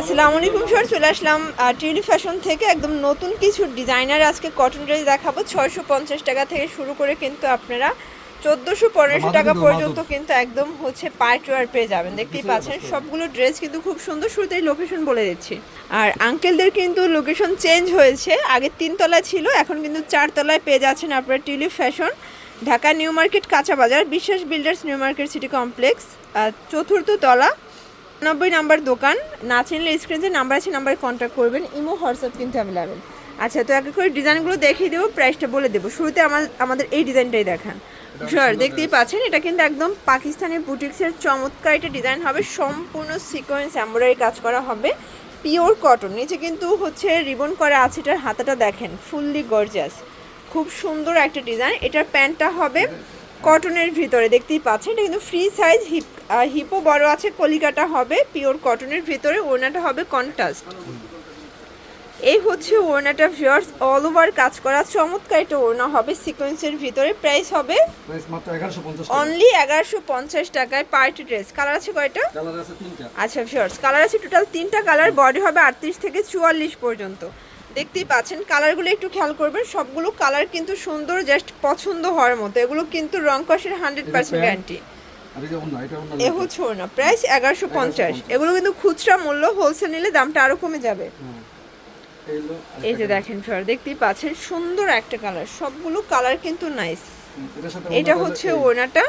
আসসালামু আলাইকুম স্যার চলে আসলাম টিউলি ফ্যাশন থেকে একদম নতুন কিছু ডিজাইনার আজকে কটন ড্রেস দেখাবো। ছয়শো পঞ্চাশ টাকা থেকে শুরু করে কিন্তু আপনারা চোদ্দোশো পনেরোশো টাকা পর্যন্ত কিন্তু একদম হচ্ছে পার্ট ওয়ার পেয়ে যাবেন। দেখতেই পাচ্ছেন সবগুলো ড্রেস কিন্তু খুব সুন্দর শুরুতেই লোকেশন বলে দিচ্ছি। আর আঙ্কেলদের কিন্তু লোকেশন চেঞ্জ হয়েছে। আগে তিনতলায় ছিল এখন কিন্তু চারতলায় পেয়ে যাচ্ছেন আপনারা Tuli fashion Dhaka new market Kacha Bazar Biswas builders new market city complex চতুর্থ তলা নব্বই নাম্বার দোকান না চিনলে স্ক্রিনে নাম্বার আছে নাম্বারে কন্ট্যাক্ট করবেন। ইমো হোয়াটসঅ্যাপ কিন্তু অ্যাভেলেবেল আচ্ছা তো এক এক করে ডিজাইনগুলো দেখিয়ে দেবো প্রাইসটা বলে দেবো। শুরুতে আমার আমাদের এই ডিজাইনটাই দেখান। শিওর দেখতেই পাচ্ছেন এটা কিন্তু একদম পাকিস্তানি বুটিক্সের চমৎকার একটা ডিজাইন হবে। সম্পূর্ণ সিকোয়েন্স এমব্রয়ডারি কাজ করা হবে। পিওর কটন নিচে কিন্তু হচ্ছে রিবন করা আছে এটার হাতাটা দেখেন ফুললি গর্জাস খুব সুন্দর একটা ডিজাইন এটার প্যান্টটা হবে কটনের ভিতরে দেখতেই পাচ্ছেন এটা কিন্তু ফ্রি সাইজ হিপ হিপও বড় আছে কলিকাটা হবে পিওর কটনের ভিতরে ওড়নাটা হবে কন্ট্রাস্ট এই হচ্ছে ওড়নাটা ভিউয়ার্স অল ওভার কাজ করা চমৎকার একটা ওড়না হবে সিকোয়েন্সের ভিতরে প্রাইস হবে প্রাইস মাত্র 1150 টাকা। অনলি এগারোশো পঞ্চাশ টাকায় পার্টি ড্রেস কালার আছে কয়টা? কালার আছে তিনটা। আচ্ছা ভিউয়ার্স কালার আছে টোটাল তিনটা কালার বডি হবে আটত্রিশ থেকে চুয়াল্লিশ পর্যন্ত। দেখতেই পাচ্ছেন কালারগুলো একটু খেয়াল করবেন সবগুলো কালার কিন্তু সুন্দর জাস্ট পছন্দ হওয়ার মতো। এগুলো কিন্তু রং কষের হান্ড্রেড পার্সেন্ট? গ্যারান্টি এ হচ্ছে না প্রাইস এগারোশো পঞ্চাশ। এগুলো কিন্তু খুচরা মূল্য হোলসেল নিলে দামটা আরও কমে যাবে। এই যে দেখেন ফিওর দেখতেই পাচ্ছেন সুন্দর একটা কালার সবগুলো কালার কিন্তু নাইস এটা হচ্ছে ওড়নাটা।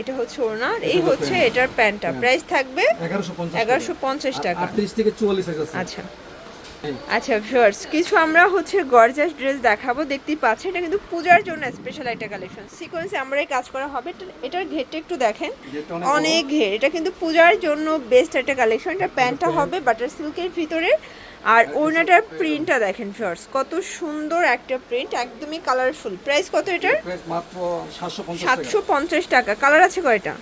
এটা হচ্ছে ওড়না। আর এই হচ্ছে এটার প্যান্টটা। হ্যাঁ। প্রাইস থাকবে 1150 এগারোশো পঞ্চাশ টাকা। থেকে 44 আচ্ছা। আচ্ছা ভিউয়ার্স কিছু আমরা হচ্ছে গর্জাস ড্রেস দেখাবো। দেখতেই পাচ্ছেন এটা কিন্তু পূজার জন্য স্পেশাল একটা কালেকশন সিকোয়েন্সে আমরা এই কাজ করা হবে। এটা- এটার ঘেরটা একটু দেখেন। অনেক ঘের। এটা কিন্তু পূজার জন্য বেস্ট একটা কালেকশন এটা প্যান্টটা হবে বাটার সিল্কের ভিতরে। আর ওড়নাটার প্রিন্টটা দেখেন ভিউয়ার্স কত সুন্দর একটা প্রিন্ট একদমই কালারফুল প্রাইস কত এটার? প্রাইস মাত্র 750 টাকা। সাতশো পঞ্চাশ টাকা। কালার আছে কয়টা?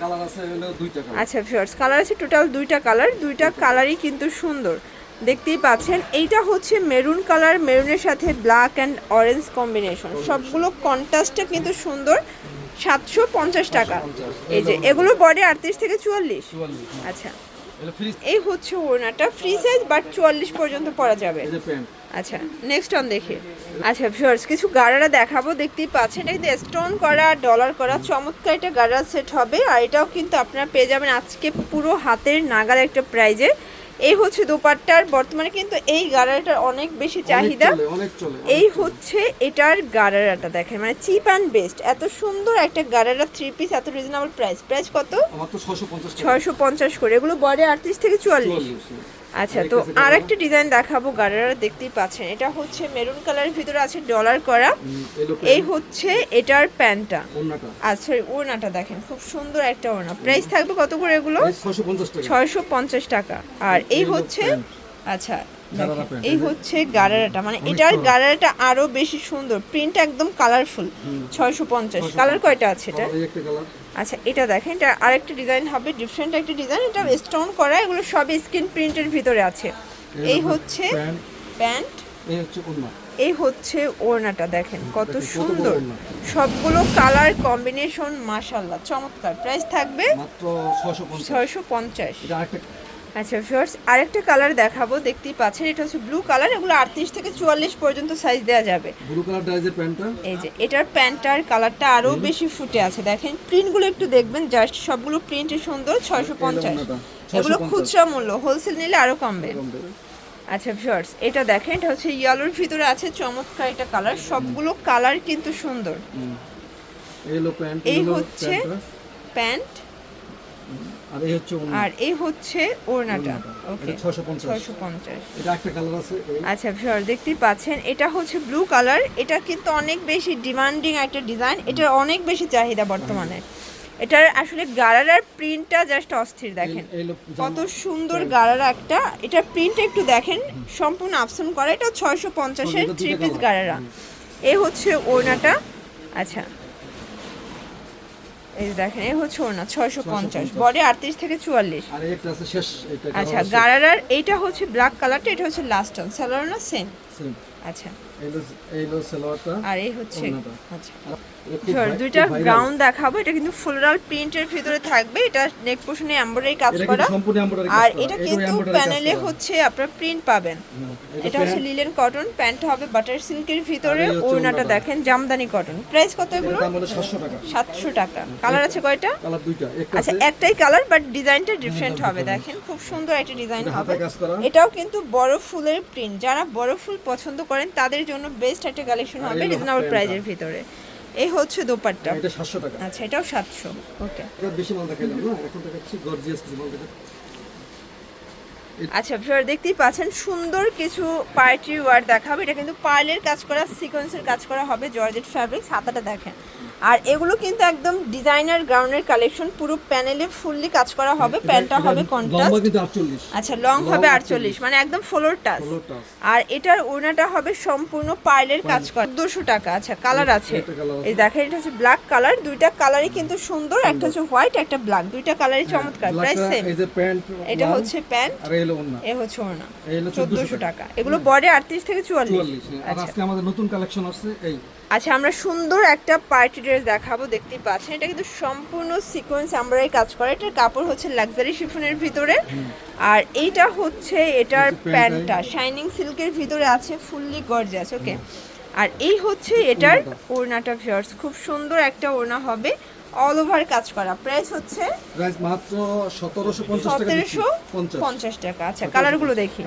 আচ্ছা ভিউয়ার্স কালার আছে টোটাল দুইটা কালার দুইটা কালারই কিন্তু সুন্দর। দেখতেই পাচ্ছেন এইটা হচ্ছে মেরুন কালার মেরুনের সাথে ব্ল্যাক অ্যান্ড অরেঞ্জ কম্বিনেশন সবগুলো কন্ট্রাস্টটা কিন্তু সুন্দর সাতশো পঞ্চাশ টাকা। এই যে এগুলো বডি আটত্রিশ থেকে চুয়াল্লিশ। আচ্ছা এই হচ্ছে ওড়নাটা ফ্রি সাইজ বাট চুয়াল্লিশ পর্যন্ত পরা যাবে। আচ্ছা নেক্সট অন দেখি। আচ্ছা ভিউয়ার্স কিছু গাড়ারা দেখাবো দেখতেই পাচ্ছেন এটা স্টোন করা ডলার করা চমৎকার একটা গাড়ার সেট হবে। আর এটাও কিন্তু আপনারা পেয়ে যাবেন আজকে পুরো হাতের নাগার একটা প্রাইজে এই হচ্ছে দোপাট্টার বর্তমানে কিন্তু এই গাড়াটার অনেক বেশি চাহিদা। এই হচ্ছে এটার গাড়ারাটা দেখেন মানে চিপ অ্যান্ড বেস্ট এত সুন্দর একটা গাড়ারা থ্রি পিস এত রিজনেবল প্রাইস প্রাইস কত? আমার তো 650 টাকা। ছয়শো পঞ্চাশ করে এগুলো বডি আটত্রিশ থেকে চুয়াল্লিশ। 44 আচ্ছা তো আর একটা ডিজাইন দেখাবো গাড়ারা দেখতেই পাচ্ছেন। এটা হচ্ছে মেরুন কালারের ভিতরে আছে ডলার করা। এই হচ্ছে এটার প্যান্টটা। আচ্ছা সরি ওড়নাটা দেখেন খুব সুন্দর একটা ওনা প্রাইস থাকবে কত করে এগুলো? 650 টাকা। ছয়শো পঞ্চাশ টাকা। আর এই হচ্ছে আচ্ছা এই হচ্ছে গারারাটা মানে এটার বড়। গারারাটা আরও বেশি সুন্দর। প্রিন্ট একদম কালারফুল ছয়শো পঞ্চাশ। কালার কয়টা আছে এটা? আচ্ছা এটা দেখেন এটা আরেকটা ডিজাইন হবে ডিফারেন্ট একটা ডিজাইন এটা স্টোন করা এগুলো সব স্কিন প্রিন্টের ভিতরে আছে। এই হচ্ছে প্যান্ট। এই হচ্ছে এই হচ্ছে ওড়নাটা দেখেন কত সুন্দর। সবগুলো কালার কম্বিনেশন মাশাল্লাহ চমৎকার। প্রাইস থাকবে ছয়শো পঞ্চাশ। আচ্ছা ফিওর্স আরেকটা কালার দেখাবো দেখতেই পাচ্ছেন এটা হচ্ছে ব্লু কালার এগুলো আটত্রিশ থেকে চুয়াল্লিশ পর্যন্ত সাইজ দেওয়া যাবে। ব্লু কালার ডাইজের প্যান্টটা এই যে এটার প্যান্টটার কালারটা আরও বেশি ফুটে আছে দেখেন প্রিন্টগুলো একটু দেখবেন জাস্ট সবগুলো প্রিন্টে সুন্দর ছয়শো পঞ্চাশ। এগুলো 650 খুচরা মূল্য হোলসেল নিলে আরও কমবে। আচ্ছা ভিউয়ার্স এটা দেখেন এটা হচ্ছে ইয়েলোর ভিতরে আছে চমৎকার এটা কালার সবগুলো কালার কিন্তু সুন্দর। এই হচ্ছে প্যান্ট আর এই হচ্ছে আর এই হচ্ছে ওড়নাটা। ওকে এটা 650 ছয়শো পঞ্চাশ। এটা একটা কালার আছে আচ্ছা ভিউয়ার দেখতেই পাচ্ছেন এটা হচ্ছে ব্লু কালার। এটা কিন্তু অনেক বেশি ডিমান্ডিং একটা ডিজাইন। এটার অনেক বেশি চাহিদা বর্তমানে। এটার আসলে গারারার প্রিন্টটা জাস্ট অস্থির দেখেন। কত সুন্দর গারারা একটা। এটার প্রিন্ট একটু দেখেন সম্পূর্ণ আপসন করা। এটা ছয়শো পঞ্চাশের থ্রি পিস। গারারা। এই হচ্ছে ওড়নাটা। আচ্ছা। এই দেখেন এই হচ্ছে ওড়না ছয়শো পঞ্চাশ। 650 বডি আটত্রিশ থেকে চুয়াল্লিশ। আচ্ছা গারারার এইটা হচ্ছে ব্ল্যাক কালারটা এটা হচ্ছে লাস্ট অন না সেম সেম। আচ্ছা। সালোয়ারটা আর এই হচ্ছে আচ্ছা। এটা সর দুইটা গ্রাউন্ড দেখাবো এটা কিন্তু ফ্লোরাল প্রিন্টের ভিতরে থাকবে এটা নেক পোর্শনে এমব্রয়ডারি কাজ করা। আর এটা কিন্তু প্যানেলে হচ্ছে আপনার প্রিন্ট পাবেন। এটা হচ্ছে লিলেন কটন প্যান্ট হবে বাটার সিল্কের ভিতরে ওড়নাটা। দেখেন জামদানি কটন প্রাইস কত এগুলো 700 টাকা। সাতশো টাকা। কালার আছে কয়টা? কালার দুইটা। আচ্ছা একটাই কালার বাট ডিজাইনটা ডিফারেন্ট হবে দেখেন। খুব সুন্দর একটা ডিজাইন হবে। এটাও কিন্তু বড় ফুলের প্রিন্ট যারা বড় ফুল পছন্দ করেন তাদের জন্য বেস্ট একটা কালেকশন হবে রিজনেবল প্রাইজের ভিতরে। এই হচ্ছে দোপাট্টা। এটা 700 টাকা। আচ্ছা এটাও সাতশো। ওকে এটা বেশি মাল দেখাইলাম না এখন দেখাচ্ছি গর্জিয়াস কিছু মাল আচ্ছা ভিউয়ার দেখতেই পাচ্ছেন সুন্দর কিছু পার্টি ওয়ার দেখাবে। এটা কিন্তু পার্লের কাজ করা সিকোয়েন্সের কাজ করা হবে জর্জেট ফ্যাব্রিক হাতাটা দেখেন। আর এগুলো কিন্তু একদম ডিজাইনার গ্রাউন্ডের কালেকশন পুরো প্যানেলে ফুললি কাজ করা হবে প্যান্টটা হবে কন্ট্রাস্ট লম্বা কিন্তু 48 আচ্ছা লং হবে আটচল্লিশ। মানে একদম ফ্লোর টাচ আর এটার ওড়নাটা হবে সম্পূর্ণ পার্লের কাজ করা দুশো টাকা আচ্ছা কালার আছে। এই দেখেন এটা হচ্ছে ব্ল্যাক কালার দুইটা কালারই কিন্তু সুন্দর একটা হচ্ছে হোয়াইট একটা ব্ল্যাক দুইটা কালারই চমৎকার প্রাইস সেম এই যে প্যান্ট এটা হচ্ছে প্যান্ট আর এ হচ্ছে ওড়না চোদ্দোশো টাকা। এগুলো বডি আটত্রিশ থেকে চুয়াল্লিশ। 44 হ্যাঁ। আচ্ছা। আজকে আমাদের নতুন কালেকশন আসছে এই। আচ্ছা আমরা সুন্দর একটা পার্টি ড্রেস দেখাবো দেখতেই পাচ্ছেন। এটা কিন্তু সম্পূর্ণ সিকোয়েন্স আমরাই কাজ করে। এটার কাপড় হচ্ছে লাক্সারি শিফনের ভিতরে। আর এইটা হচ্ছে এটার প্যান্টটা। শাইনিং সিল্কের ভিতরে আছে ফুললি গর্জাস ওকে আর এই হচ্ছে এটার ওড়নাটা। ওড়নাটা ভিউয়ার্স খুব সুন্দর একটা ওড়না হবে। অল ওভার কাজ করা। প্রাইস হচ্ছে প্রাইস মাত্র 1750 টাকা দিচ্ছি। সতেরোশো পঞ্চাশ। টাকা। আচ্ছা কালারগুলো দেখি।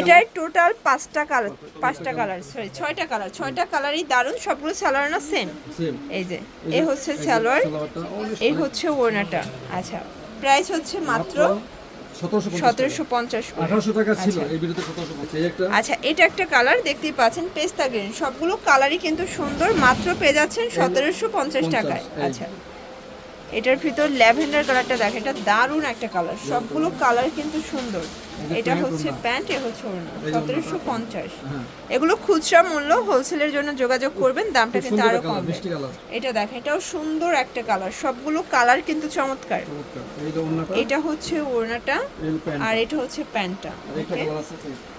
এটার টোটাল পাঁচটা কালার পাঁচটা কালার সরি ছয়টা কালার ছয়টা কালারই দারুণ সবগুলো সালোয়ার না সেম এই যে এই হচ্ছে সালোয়ার এই হচ্ছে ওড়নাটা। আচ্ছা প্রাইস হচ্ছে মাত্র সতেরোশো পঞ্চাশ 1800 টাকা ছিল এই ভিডিওতে 1750 এই একটা আচ্ছা এটা একটা কালার দেখতেই পাচ্ছেন পেস্তা গ্রিন সবগুলো কালারই কিন্তু সুন্দর মাত্র পেয়ে যাচ্ছেন সতেরোশো পঞ্চাশ টাকায়। আচ্ছা। এটার ভিতর ল্যাভেন্ডার কালারটা দেখেন এটা দারুণ একটা কালার। সবগুলো কালার কিন্তু সুন্দর। এটা হচ্ছে প্যান্ট এ হচ্ছে ওড়না সতেরোশো পঞ্চাশ। হ্যাঁ। এগুলো খুচরা মূল্য হোলসেলের জন্য যোগাযোগ করবেন দামটা কিন্তু আরও কমবে। এটা দেখেন এটাও সুন্দর একটা কালার সবগুলো কালার কিন্তু চমৎকার। এটা হচ্ছে ওড়নাটা আর এটা হচ্ছে প্যান্টটা।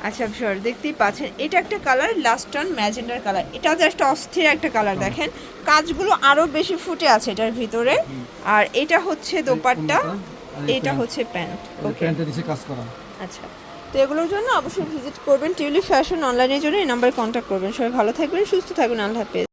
আচ্ছা শিওর দেখতেই পাচ্ছেন এটা একটা কালার লাস্ট অন ম্যাজেন্ডার কালার। এটা জাস্ট অস্থির একটা কালার দেখেন। কাজগুলো আরও বেশি ফুটে আছে এটার ভিতরে। আর এটা হচ্ছে দোপাট্টা এটা হচ্ছে প্যান্ট ওকে প্যান্টের নিচে কাজ করা। আচ্ছা। তো এগুলোর জন্য অবশ্যই ভিজিট করবেন টিউলিপ ফ্যাশন অনলাইনের জন্য এই নাম্বারে কন্ট্যাক্ট করবেন। সবাই ভালো থাকবেন, সুস্থ থাকবেন, আল্লাহ হাফেজ।